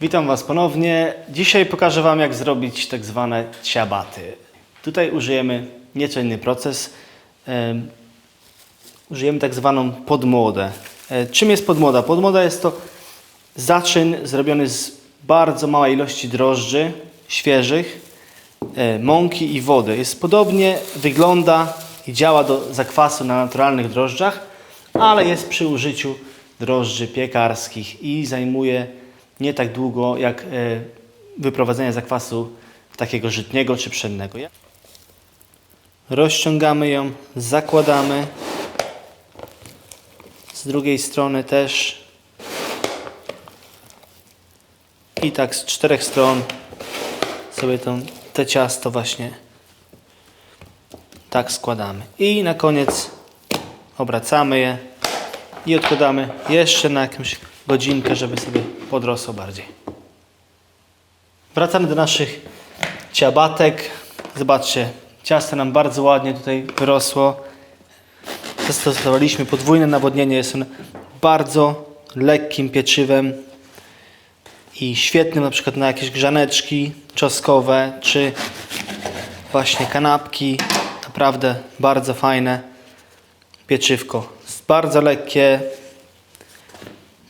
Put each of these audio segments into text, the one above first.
Witam Was ponownie. Dzisiaj pokażę Wam, jak zrobić tak zwane ciabaty. Tutaj użyjemy nieco inny proces. Em, użyjemy tak zwaną podmłodę. E, czym jest podmłoda? Podmłoda jest to zaczyn zrobiony z bardzo małej ilości drożdży świeżych, e, mąki i wody. Jest podobnie, wygląda i działa do zakwasu na naturalnych drożdżach, ale jest przy użyciu drożdży piekarskich i zajmuje nie tak długo jak e, wyprowadzenie zakwasu takiego żytniego czy pszennego. Rozciągamy ją, zakładamy. Z drugiej strony też. I tak z czterech stron sobie tą, te ciasto właśnie tak składamy. I na koniec obracamy je i odkładamy jeszcze na jakąś godzinkę, żeby sobie podrosło bardziej. Wracamy do naszych ciabatek. Zobaczcie, ciasto nam bardzo ładnie tutaj wyrosło. Zastosowaliśmy podwójne nawodnienie. Jest on bardzo lekkim pieczywem i świetnym na przykład na jakieś grzaneczki czosnkowe czy właśnie kanapki. Naprawdę bardzo fajne pieczywko. Jest bardzo lekkie.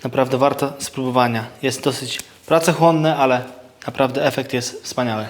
Naprawdę warto spróbowania. Jest dosyć pracochłonne, ale naprawdę efekt jest wspaniały.